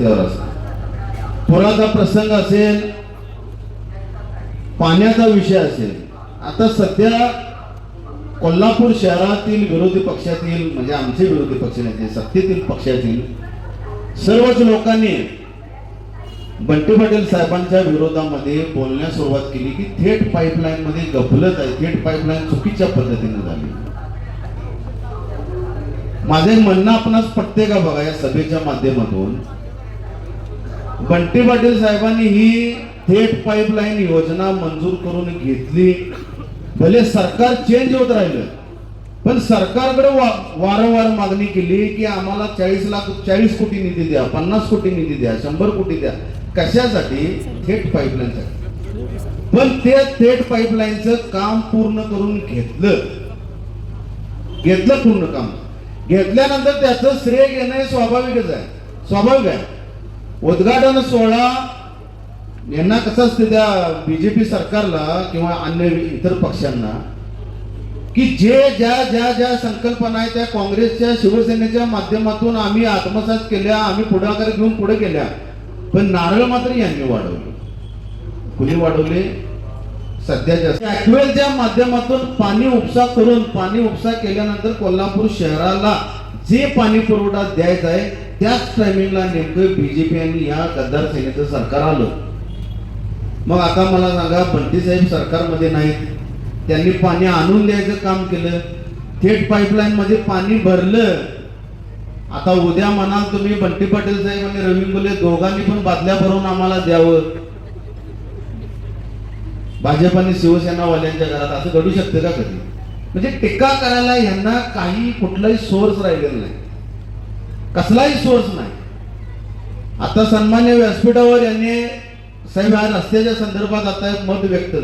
रस्त्यावर असतात. पुराचा प्रसंग असेल पाण्याचा विषय असेल आता सध्या कोल्हापूर शहरातील विरोधी पक्षातील म्हणजे आमचे विरोधी पक्ष नेते सत्तेतील पक्षातील सर्वच लोकांनी बंटी पाटील साहेबांच्या विरोधामध्ये बोलण्यास सुरुवात केली की थेट पाईपलाईन मध्ये गफलत आहे थेट पाईपलाईन चुकीच्या पद्धतीने झाली. माझे म्हणणं आपणास पटते का बघा या सभेच्या माध्यमातून? बंटी पाटील साहेबांनी ही थेट पाईपलाईन योजना मंजूर करून घेतली. भले सरकार चेंज होत राहिलं पण सरकारकडे वा- वारंवार मागणी केली की आम्हाला चाळीस लाख चाळीस कोटी निधी द्या पन्नास कोटी निधी द्या शंभर कोटी द्या. कशासाठी? थेट पाईपलाईनसाठी पण ते थेट पाईपलाईनचं काम पूर्ण करून घेतलं. घेतलं पूर्ण काम. घेतल्यानंतर त्याचं श्रेय घेणं हे स्वाभाविकच आहे. स्वाभाविक आहे. उद्घाटन सोहळा यांना कसं असते त्या बीजेपी सरकारला किंवा अन्य इतर पक्षांना की जे ज्या ज्या ज्या संकल्पना आहेत त्या काँग्रेसच्या शिवसेनेच्या माध्यमातून आम्ही आत्मसात केल्या आम्ही पुढाकार घेऊन पुढे केल्या पण नारळ मात्र यांनी वाढवले. कुणी वाढवले? सध्याच्या माध्यमातून पाणी उपसा करून पाणी उपसा केल्यानंतर कोल्हापूर शहराला जे पाणी पुरवठा द्यायचा आहे त्याच टायमिंगला नेमकं बीजेपी आणि या गद्दार सेनेचं सरकार आलं. मग आता मला सांगा बंटी साहेब सरकारमध्ये नाहीत. त्यांनी पाणी आणून द्यायचं काम केलं. थेट पाईपलाईन मध्ये पाणी भरलं. आता उद्या म्हणाल तुम्ही बंटी पाटील साहेब आणि रवी मुले दोघांनी पण बादल्या भरून आम्हाला द्यावं. भाजप आणि शिवसेनावाल्यांच्या घरात असं घडू शकतं का कधी? म्हणजे टीका करायला यांना काही कुठलाही सोर्स राहिलेला नाही. कसलाही सोर्स नाही. आता सन्मान्य व्यासपीठावर यांनी साहेब या रस्त्याच्या संदर्भात आता एक मत व्यक्त झालं